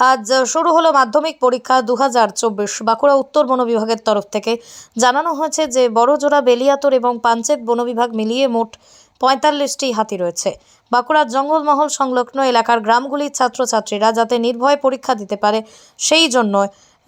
আজ শুরু হলো মাধ্যমিক পরীক্ষা দু হাজার চব্বিশ। বাঁকুড়া উত্তর বন বিভাগের তরফ থেকে জানানো হয়েছে যে, বড়জোড়া বেলিয়াতর এবং পাঞ্চেত বন বিভাগ মিলিয়ে মোট পঁয়তাল্লিশটি হাতি রয়েছে। বাঁকুড়ার জঙ্গলমহল সংলগ্ন এলাকার গ্রামগুলির ছাত্রছাত্রীরা যাতে নির্ভয়ে পরীক্ষা দিতে পারে, সেই জন্য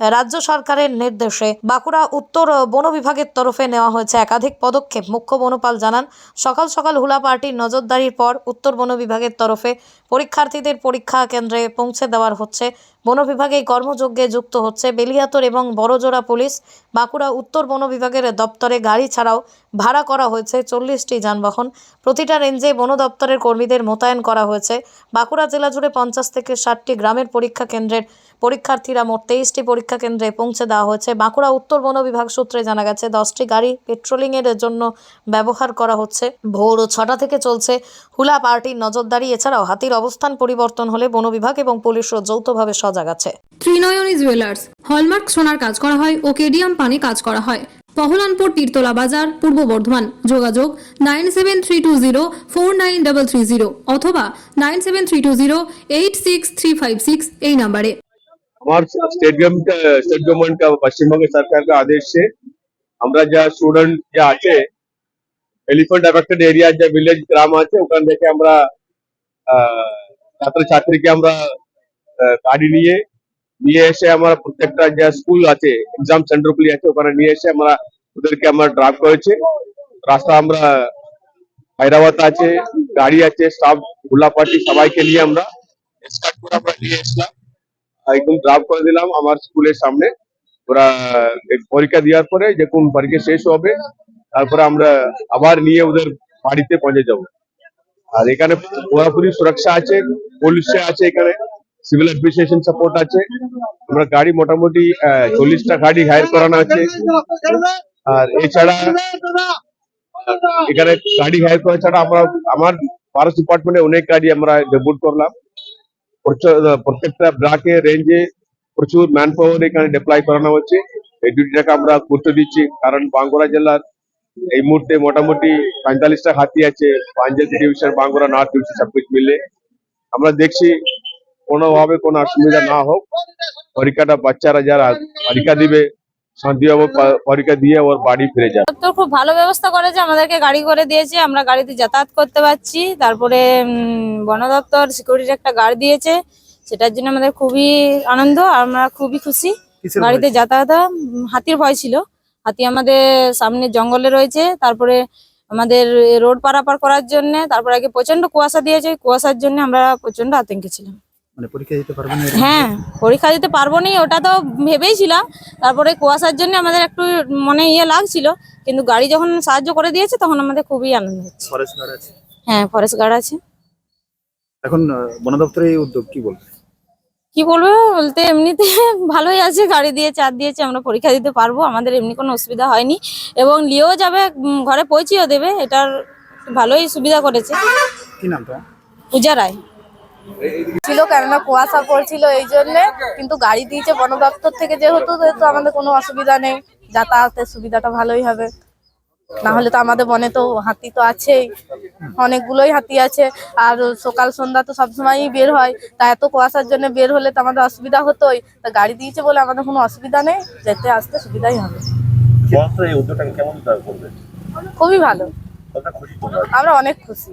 রাজ্য সরকারের নির্দেশে বাঁকুড়া উত্তর বন বিভাগের তরফে নেওয়া হয়েছে একাধিক পদক্ষেপ। মুখ্য বনপাল জানান, সকাল সকাল হুলা পার্টির নজরদারির পর উত্তর বন বিভাগের তরফে পরীক্ষার্থীদের পরীক্ষা কেন্দ্রে পৌঁছে দেওয়ার হচ্ছে বন বিভাগ কর্মযজ্ঞে যুক্ত হচ্ছে বেলিয়াতর এবং বড়জোড়া পুলিশ। বাঁকুড়া উত্তর বন বিভাগের দপ্তরে গাড়ি ছাড়াও ভাড়া করা হয়েছে চল্লিশটি যানবাহন। প্রতিটা রেঞ্জে বন দপ্তরের কর্মীদের মোতায়েন করা হয়েছে। বাঁকুড়া জেলা জুড়ে পঞ্চাশ থেকে ষাটটি গ্রামের পরীক্ষা কেন্দ্রের পরীক্ষার্থীরা মোট তেইশটি পরীক্ষা কেন্দ্রে পৌঁছে দেওয়া হয়েছে। বাঁকুড়া উত্তর বন বিভাগ সূত্রে জানা গেছে, দশটি গাড়ি পেট্রোলিংয়ের জন্য ব্যবহার করা হচ্ছে। ভোর ছটা থেকে চলছে হুলা পার্টির নজরদারি। এছাড়াও হাতির অবস্থান পরিবর্তন হলে বন বিভাগ এবং পুলিশও যৌথভাবে সজাগ। আছে ত্রিনয়নী জুয়েলার্স হলমার্ক সোনার কাজ করা হয় ও কেডিয়াম পানি কাজ করা হয় পহলানপুর তীরতলা বাজার পূর্ব বর্ধমান যোগাযোগ nine seven three two zero four nine double three zero অথবা nine seven three two zero eight six three five six এই নাম্বারে हमारे स्टेट गवर्नमेंट स्टेट गवर्नमेंट का पश्चिम बंग सरकार का आदेश से আমরা যা স্টুডেন্ট যা আছে এলিফ্যান্ট অ্যাফেক্টেড এরিয়া যে ভিলেজ গ্রাম আছে ওখান থেকে আমরা ছাত্র ছাত্রীকে আমরা আহ, গাড়ি নিয়ে নিয়ে এসে আমরা প্রত্যেকটা যে স্কুল আছে এক্সাম সেন্টার গুলি আছে, ওখানে নিয়ে এসে আমরা ওদেরকে আমরা ড্রপ করেছি। রাস্তা আমরা হায়দ্রাবাদ আছে, গাড়ি আছে স্টাফ গোলাপাটি সবাইকে নিয়ে আমরা escort করে আমরা নিয়ে এসলাম। একদম ড্রপ করে দিলাম আমার স্কুলের সামনে। ওরা পরীক্ষা দেওয়ার পরে যখন পরীক্ষা শেষ হবে, তারপরে আমরা আবার নিয়ে ওদের বাড়িতে পৌঁছে যাব। আর এখানে পুরোপুরি সুরক্ষা আছে, পুলিশ আছে এখানে। সিভিল অ্যাডমিনিস্ট্রেশন সাপোর্ট আছে। আমরা গাড়ি মোটামুটি চল্লিশটা গাড়ি হায়ার করানো আছে। আর এছাড়া, এখানে গাড়ি হায়ার করা ছাড়া আমরা, আমার ফরেস্ট ডিপার্টমেন্টে অনেক গাড়ি আমরা ডেপুট করলাম। প্রত্যেকটা ব্লকে রেঞ্জে প্রচুর ম্যান পাওয়ার এখানে ডিপ্লয় করানো হচ্ছে। এই ডিউটিটাকে আমরা গুরুত্ব দিচ্ছি। কারণ বাঙ্গুরা জেলার এই মুহূর্তে মোটামুটি পঁয়তাল্লিশটা হাতি আছে। Punjab division Bankura north division সবকিছু মিলে। আমরা দেখছি কোনোভাবে কোনো অসুবিধা না হোক পরীক্ষাটা বাচ্চারা যারা পরীক্ষা দিবে শান্তিভাবে পরীক্ষা দিয়ে ওর বাড়ি ফিরে যাবে। তো খুব ভালো ব্যবস্থা করেছে আমাদেরকে গাড়ি করে দিয়েছে আমরা গাড়িতে যাতায়াত করতে পারছি। তারপরে উম, বন দপ্তর সিকিউরিটির একটা গাড়ি দিয়েছে সেটার জন্য আমাদের খুবই আনন্দ আমরা খুবই খুশি। গাড়িতে যাতায়াত হাতির ভয় ছিল। হাতি আমাদের সামনে জঙ্গলে রয়েছে তারপরে আমাদের রোড পারাপার করার জন্য তারপরে আগে প্রচণ্ড কুয়াশা দিয়েছে কুয়াশার জন্য আমরা প্রচণ্ড আতঙ্কে ছিলাম। মানে পরীক্ষা দিতে পারবেন না হ্যাঁ পরীক্ষা দিতে পারব নি ওটা তো ভেবেই ছিলাম তারপরে কুয়াশার জন্য আমাদের একটু মনে ইয়ে লাগছিল কিন্তু গাড়ি যখন সাহায্য করে দিয়েছে তখন আমাদের খুবই আনন্দ হচ্ছে। ফরেস্ট গার্ড আছে? হ্যাঁ ফরেস্ট গার্ড আছে। এখন বন দপ্তরের এই উদ্যোগ কি বলবে? কি বলব বলতে এমনিতে ভালোই আছে গাড়ি দিয়ে চার দিয়েছে আমরা পরীক্ষা দিতে পারব আমাদের এমনি কোনো অসুবিধা হয়নি। এবং নিয়েও যাবে ঘরে পৌঁছেও দেবে এটার ভালোই সুবিধা করেছে। কি নাম তোমার? পূজা রায়। ছিল কেননা কুয়াশা পড়ছিল এই জন্য কিন্তু গাড়ি দিয়েছে বন দপ্তর থেকে যেহেতু আমাদের কোনো অসুবিধা নেই যাতায়াতের সুবিধাটা ভালোই হবে। না হলে তো আমাদের বনে তো হাতি তো আছেই অনেকগুলোই হাতি আছে আর সকাল সন্ধ্যা তো সবসময়ই বের হয় তা এত কুয়াশার জন্য বের হলে তো আমাদের অসুবিধা হতোই তা গাড়ি দিয়েছে বলে আমাদের কোনো অসুবিধা নেই যেতে আসতে সুবিধাই হবে। খুবই ভালো। আমরা অনেক খুশি।